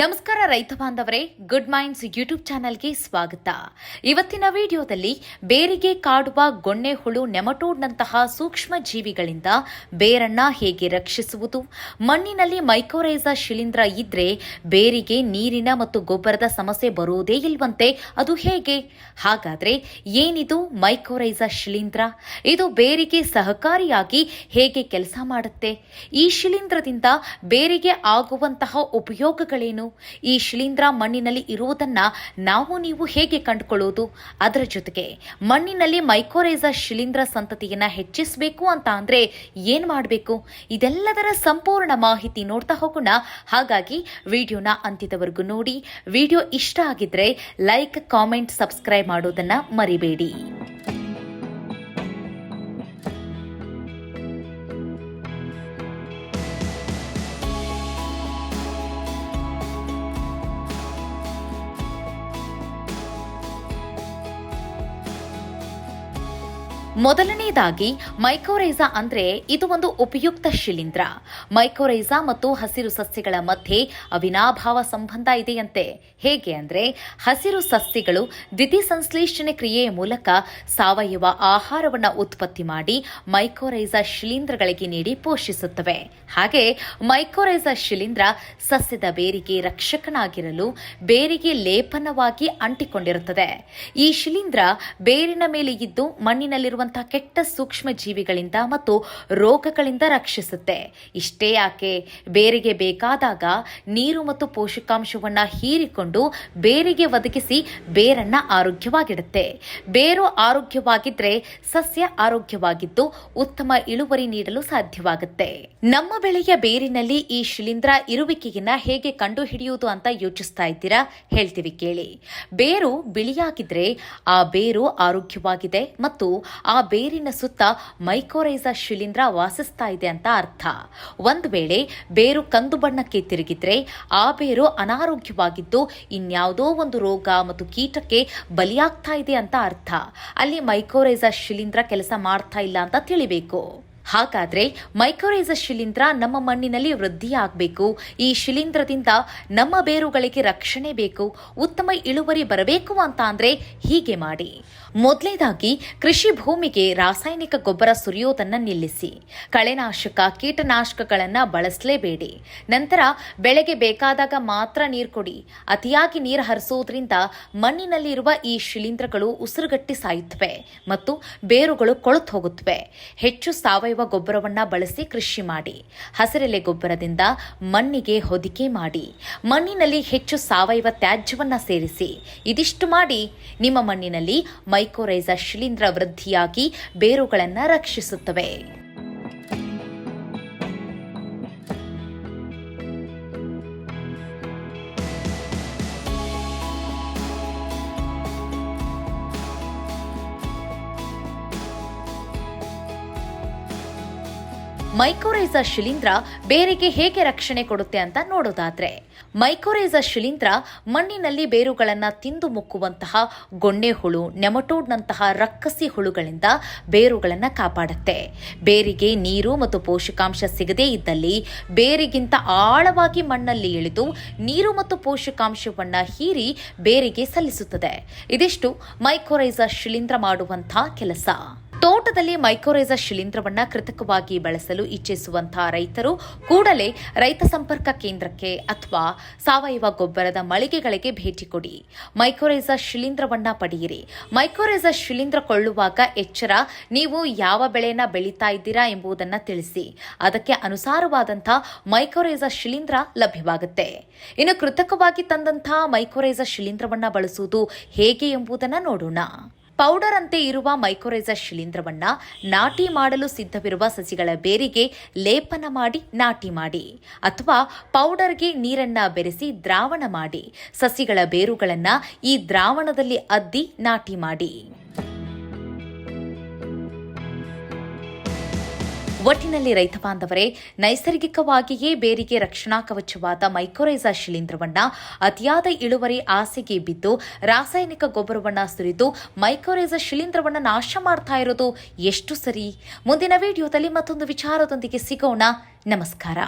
ನಮಸ್ಕಾರ ರೈತ ಬಾಂಧವರೇ ಗುಡ್ ಮೈಂಡ್ಸ್ ಯೂಟ್ಯೂಬ್ ಚಾನೆಲ್ಗೆ ಸ್ವಾಗತ. ಇವತ್ತಿನ ವಿಡಿಯೋದಲ್ಲಿ ಬೇರಿಗೆ ಕಾಡುವ ಗೊಣ್ಣೆ ಹುಳು ನೆಮಟೋಡ್ನಂತಹ ಸೂಕ್ಷ್ಮ ಜೀವಿಗಳಿಂದ ಬೇರನ್ನ ಹೇಗೆ ರಕ್ಷಿಸುವುದು? ಮಣ್ಣಿನಲ್ಲಿ ಮೈಕೋರೈಸಾ ಶಿಲೀಂಧ್ರ ಇದ್ರೆ ಬೇರಿಗೆ ನೀರಿನ ಮತ್ತು ಗೊಬ್ಬರದ ಸಮಸ್ಯೆ ಬರುವುದೇ ಇಲ್ವಂತೆ ಅದು ಹೇಗೆ? ಹಾಗಾದ್ರೆ ಏನಿದು ಮೈಕೋರೈಸಾ ಶಿಲೀಂಧ್ರ? ಇದು ಬೇರಿಗೆ ಸಹಕಾರಿಯಾಗಿ ಹೇಗೆ ಕೆಲಸ ಮಾಡುತ್ತೆ? ಈ ಶಿಲೀಂಧ್ರದಿಂದ ಬೇರಿಗೆ ಆಗುವಂತಹ ಉಪಯೋಗಗಳೇನು? ಈ ಶಿಲೀಂಧ್ರ ಮಣ್ಣಿನಲ್ಲಿ ಇರುವುದನ್ನ ನಾವು ನೀವು ಹೇಗೆ ಕಂಡುಕೊಳ್ಳುವುದು? ಅದರ ಜೊತೆಗೆ ಮಣ್ಣಿನಲ್ಲಿ ಮೈಕೋರೈಸಾ ಶಿಲೀಂಧ್ರ ಸಂತತಿಯನ್ನ ಹೆಚ್ಚಿಸಬೇಕು ಅಂತ ಅಂದ್ರೆ ಏನ್ ಮಾಡಬೇಕು? ಇದೆಲ್ಲದರ ಸಂಪೂರ್ಣ ಮಾಹಿತಿ ನೋಡ್ತಾ ಹೋಗೋಣ. ಹಾಗಾಗಿ ವಿಡಿಯೋನ ಅಂತ್ಯದವರೆಗೂ ನೋಡಿ. ವಿಡಿಯೋ ಇಷ್ಟ ಆಗಿದ್ರೆ ಲೈಕ್ ಕಾಮೆಂಟ್ ಸಬ್ಸ್ಕ್ರೈಬ್ ಮಾಡೋದನ್ನ ಮರಿಬೇಡಿ. ಮೊದಲನೇದಾಗಿ ಮೈಕೋರೈಸಾ ಅಂದ್ರೆ ಇದು ಒಂದು ಉಪಯುಕ್ತ ಶಿಲೀಂಧ್ರ. ಮೈಕೋರೈಸಾ ಮತ್ತು ಹಸಿರು ಸಸ್ಯಗಳ ಮಧ್ಯೆ ಅವಿನಾಭಾವ ಸಂಬಂಧ ಇದೆಯಂತೆ. ಹೇಗೆ ಅಂದ್ರೆ ಹಸಿರು ಸಸ್ಯಗಳು ದ್ವಿತೀಯ ಕ್ರಿಯೆಯ ಮೂಲಕ ಸಾವಯವ ಆಹಾರವನ್ನು ಉತ್ಪತ್ತಿ ಮಾಡಿ ಮೈಕೋರೈಸಾ ಶಿಲೀಂಧ್ರಗಳಿಗೆ ನೀಡಿ ಪೋಷಿಸುತ್ತವೆ. ಹಾಗೆ ಮೈಕೋರೈಸಾ ಶಿಲೀಂಧ್ರ ಸಸ್ಯದ ಬೇರಿಗೆ ರಕ್ಷಕನಾಗಿರಲು ಬೇರಿಗೆ ಲೇಪನವಾಗಿ ಅಂಟಿಕೊಂಡಿರುತ್ತದೆ. ಈ ಶಿಲೀಂಧ್ರ ಬೇರಿನ ಮೇಲೆ ಇದ್ದು ಮಣ್ಣಿನಲ್ಲಿರುವಂತಹ ಕೆಟ್ಟ ಸೂಕ್ಷ್ಮ ಜೀವಿಗಳಿಂದ ಮತ್ತು ರೋಗಗಳಿಂದ ರಕ್ಷಿಸುತ್ತೆ. ಇಷ್ಟೇ ಯಾಕೆ? ಬೇರಿಗೆ ಬೇಕಾದಾಗ ನೀರು ಮತ್ತು ಪೋಷಕಾಂಶವನ್ನ ಹೀರಿಕೊಂಡು ಬೇರಿಗೆ ಒದಗಿಸಿ ಬೇರನ್ನ ಆರೋಗ್ಯವಾಗಿಡುತ್ತೆ. ಬೇರು ಆರೋಗ್ಯವಾಗಿದ್ರೆ ಸಸ್ಯ ಆರೋಗ್ಯವಾಗಿದ್ದು ಉತ್ತಮ ಇಳುವರಿ ನೀಡಲು ಸಾಧ್ಯವಾಗುತ್ತೆ. ನಮ್ಮ ಬೆಳೆಯ ಬೇರಿನಲ್ಲಿ ಈ ಶಿಲೀಂಧ್ರ ಇರುವಿಕೆಯನ್ನ ಹೇಗೆ ಕಂಡುಹಿಡಿಯುವುದು ಅಂತ ಯೋಚಿಸ್ತಾ ಇದ್ದೀರಾ? ಹೇಳ್ತೀವಿ ಕೇಳಿ. ಬೇರು ಬಿಳಿಯಾಗಿದ್ರೆ ಆ ಬೇರು ಆರೋಗ್ಯವಾಗಿದೆ ಮತ್ತು ಬೇರಿನ ಸುತ್ತ ಮೈಕೋರೈಸಾ ಶಿಲೀಂಧ್ರ ವಾಸಿಸ್ತಾ ಇದೆ ಅಂತ ಅರ್ಥ. ಒಂದು ವೇಳೆ ಬೇರು ಕಂದು ಬಣ್ಣಕ್ಕೆ ತಿರುಗಿದ್ರೆ ಆ ಬೇರು ಅನಾರೋಗ್ಯವಾಗಿದ್ದು ಇನ್ಯಾವುದೋ ಒಂದು ರೋಗ ಮತ್ತು ಕೀಟಕ್ಕೆ ಬಲಿಯಾಗ್ತಾ ಇದೆ ಅಂತ ಅರ್ಥ. ಅಲ್ಲಿ ಮೈಕೋರೈಸಾ ಶಿಲೀಂಧ್ರ ಕೆಲಸ ಮಾಡ್ತಾ ಇಲ್ಲ ಅಂತ ತಿಳಿಬೇಕು. ಹಾಗಾದ್ರೆ ಮೈಕೋರೈಸ ಶಿಲೀಂಧ್ರ ನಮ್ಮ ಮಣ್ಣಿನಲ್ಲಿ ವೃದ್ಧಿಯಾಗಬೇಕು. ಈ ಶಿಲೀಂಧ್ರದಿಂದ ನಮ್ಮ ಬೇರುಗಳಿಗೆ ರಕ್ಷಣೆ ಬೇಕು, ಉತ್ತಮ ಇಳುವರಿ ಬರಬೇಕು ಅಂತ ಅಂದ್ರೆ ಹೀಗೆ ಮಾಡಿ. ಮೊದಲನೇದಾಗಿ ಕೃಷಿ ಭೂಮಿಗೆ ರಾಸಾಯನಿಕ ಗೊಬ್ಬರ ಸುರಿಯೋದನ್ನ ನಿಲ್ಲಿಸಿ. ಕಳೆನಾಶಕ ಕೀಟನಾಶಕಗಳನ್ನ ಬಳಸಲೇಬೇಡಿ. ನಂತರ ಬೆಳೆಗೆ ಬೇಕಾದಾಗ ಮಾತ್ರ ನೀರು ಕೊಡಿ. ಅತಿಯಾಗಿ ನೀರು ಹರಿಸೋದ್ರಿಂದ ಮಣ್ಣಿನಲ್ಲಿರುವ ಈ ಶಿಲೀಂಧ್ರಗಳು ಉಸಿರುಗಟ್ಟಿ ಸಾಯುತ್ತವೆ ಮತ್ತು ಬೇರುಗಳು ಕೊಳೆತು ಹೋಗುತ್ತವೆ ಹೆಚ್ಚು ಸಾವಯವ ಗೊಬ್ಬರವನ್ನ ಬಳಸಿ ಕೃಷಿ ಮಾಡಿ. ಹಸಿರೆಲೆ ಗೊಬ್ಬರದಿಂದ ಮಣ್ಣಿಗೆ ಹೊದಿಕೆ ಮಾಡಿ. ಮಣ್ಣಿನಲ್ಲಿ ಹೆಚ್ಚು ಸಾವಯವ ತ್ಯಾಜ್ಯವನ್ನ ಸೇರಿಸಿ. ಇದಿಷ್ಟು ಮಾಡಿ. ನಿಮ್ಮ ಮಣ್ಣಿನಲ್ಲಿ ಮೈಕೋರೈಸಾ ಶಿಲೀಂಧ್ರ ವೃದ್ಧಿಯಾಗಿ ಬೇರುಗಳನ್ನು ರಕ್ಷಿಸುತ್ತವೆ. ಮೈಕೋರೈಸಾ ಶಿಲೀಂಧ್ರ ಬೇರಿಗೆ ಹೇಗೆ ರಕ್ಷಣೆ ಕೊಡುತ್ತೆ ಅಂತ ನೋಡೋದಾದ್ರೆ ಮೈಕೋರೈಸಾ ಶಿಲೀಂಧ್ರ ಮಣ್ಣಿನಲ್ಲಿ ಬೇರುಗಳನ್ನು ತಿಂದು ಮುಕ್ಕುವಂತಹ ಗೊಣ್ಣೆ ಹುಳು, ನೆಮಟೋಡ್ನಂತಹ ರಕ್ಕಸಿ ಹುಳುಗಳಿಂದ ಬೇರುಗಳನ್ನು ಕಾಪಾಡುತ್ತೆ. ಬೇರಿಗೆ ನೀರು ಮತ್ತು ಪೋಷಕಾಂಶ ಸಿಗದೇ ಇದ್ದಲ್ಲಿ ಬೇರಿಗಿಂತ ಆಳವಾಗಿ ಮಣ್ಣಲ್ಲಿ ಇಳಿದು ನೀರು ಮತ್ತು ಪೋಷಕಾಂಶವನ್ನು ಹೀರಿ ಬೇರಿಗೆ ಸಲ್ಲಿಸುತ್ತದೆ. ಇದಿಷ್ಟು ಮೈಕೋರೈಸಾ ಶಿಲೀಂಧ್ರ ಮಾಡುವಂತಹ ಕೆಲಸ. ತೋಟದಲ್ಲಿ ಮೈಕೋರೈಸಾ ಶಿಲೀಂಧ್ರವನ್ನ ಕೃತಕವಾಗಿ ಬಳಸಲು ಇಚ್ಛಿಸುವಂತಹ ರೈತರು ಕೂಡಲೇ ರೈತ ಸಂಪರ್ಕ ಕೇಂದ್ರಕ್ಕೆ ಅಥವಾ ಸಾವಯವ ಗೊಬ್ಬರದ ಮಳಿಗೆಗಳಿಗೆ ಭೇಟಿ ಕೊಡಿ. ಮೈಕೋರೈಸಾ ಶಿಲೀಂಧ್ರವನ್ನ ಪಡೆಯಿರಿ. ಮೈಕೋರೈಸಾ ಶಿಲೀಂಧ್ರ ಕೊಳ್ಳುವಾಗ ಎಚ್ಚರ, ನೀವು ಯಾವ ಬೆಳೆನ ಬೆಳೀತಾ ಇದ್ದೀರಾ ಎಂಬುದನ್ನು ತಿಳಿಸಿ. ಅದಕ್ಕೆ ಅನುಸಾರವಾದಂತಹ ಮೈಕೋರೈಸಾ ಶಿಲೀಂಧ್ರ ಲಭ್ಯವಾಗುತ್ತೆ. ಇನ್ನು ಕೃತಕವಾಗಿ ತಂದಂತಹ ಮೈಕೋರೈಸಾ ಶಿಲೀಂಧ್ರವನ್ನ ಬಳಸುವುದು ಹೇಗೆ ಎಂಬುದನ್ನು ನೋಡೋಣ. ಪೌಡರ್ ಅಂತೆ ಇರುವ ಮೈಕೋರೈಸಾ ಶಿಲೀಂಧ್ರವನ್ನ ನಾಟಿ ಮಾಡಲು ಸಿದ್ಧವಿರುವ ಸಸಿಗಳ ಬೇರಿಗೆ ಲೇಪನ ಮಾಡಿ, ನಾಟಿ ಮಾಡಿ. ಅಥವಾ ಪೌಡರ್ಗೆ ನೀರನ್ನ ಬೆರೆಸಿ ದ್ರಾವಣ ಮಾಡಿ. ಸಸಿಗಳ ಬೇರುಗಳನ್ನ ಈ ದ್ರಾವಣದಲ್ಲಿ ಅದ್ದಿ, ನಾಟಿ ಮಾಡಿ. ಒಟ್ಟಿನಲ್ಲಿ ರೈತ ಬಾಂಧವರೇ, ನೈಸರ್ಗಿಕವಾಗಿಯೇ ಬೇರಿಗೆ ರಕ್ಷಣಾ ಕವಚವಾದ ಮೈಕೋರೈಸಾ ಶಿಲೀಂಧ್ರವನ್ನ ಅತಿಯಾದ ಇಳುವರಿ ಆಸೆಗೆ ಬಿದ್ದು, ರಾಸಾಯನಿಕ ಗೊಬ್ಬರವನ್ನ ಸುರಿದು ಮೈಕೋರೈಸಾ ಶಿಲೀಂಧ್ರವನ್ನ ನಾಶ ಮಾಡ್ತಾ ಇರೋದು ಎಷ್ಟು ಸರಿ? ಮುಂದಿನ ವಿಡಿಯೋದಲ್ಲಿ ಮತ್ತೊಂದು ವಿಚಾರದೊಂದಿಗೆ ಸಿಗೋಣ. ನಮಸ್ಕಾರ.